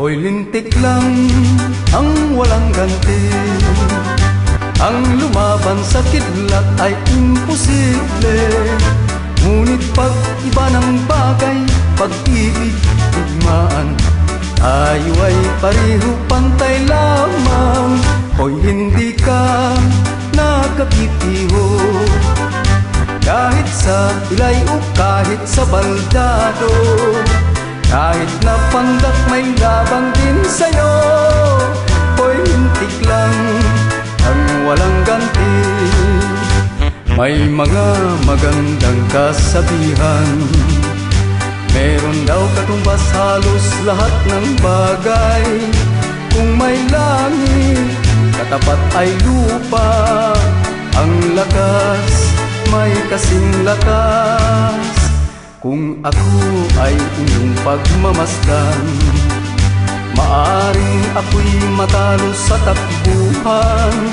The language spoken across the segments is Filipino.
Hoy lintik lang ang walang ganti. Ang lumaban sa kidlat ay imposible. Ngunit pag iba ng bagay, pag-ibig, digmaan Tayo ay pareho pantay lamang. Hoy hindi ka nakapipiho Kahit sa ilay o kahit sa baldado kahit na pandak May mga magandang kasabihan. Meron daw katumbas halos lahat ng bagay. Kung may langit, katapat ay lupa. Ang lakas, may kasing lakas. Kung ako ay inyong pagmamasdan Maaring ako'y matalo sa takbuhan.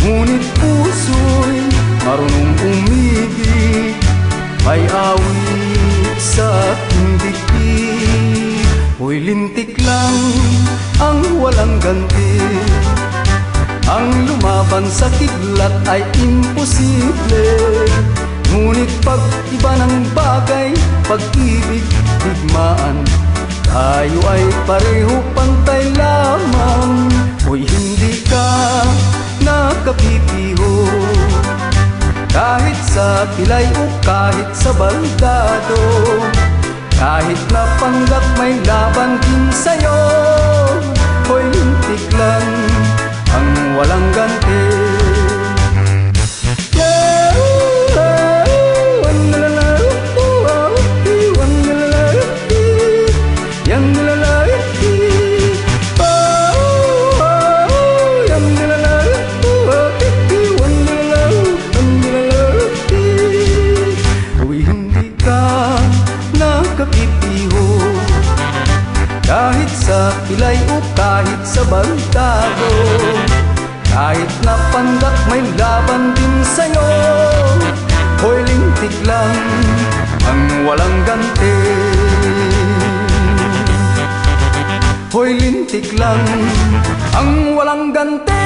Ngunit puso'y marunong umibig May awit sa aking dikit Hoy lintik lang ang walang ganti. Ang lumaban sa kidlat ay imposible. Ngunit pag iba ng bagay, pag-ibig, digmaan Tayo ay pareho pantay lamang Kahit sa pilay o kahit sa baldado Kahit na panggap may laban din sa'yo Kahit sa pilay o kahit sa baldado Kahit na pandak may laban din sa'yo Hoy lintik lang ang walang ganti. Hoy lintik lang ang walang ganti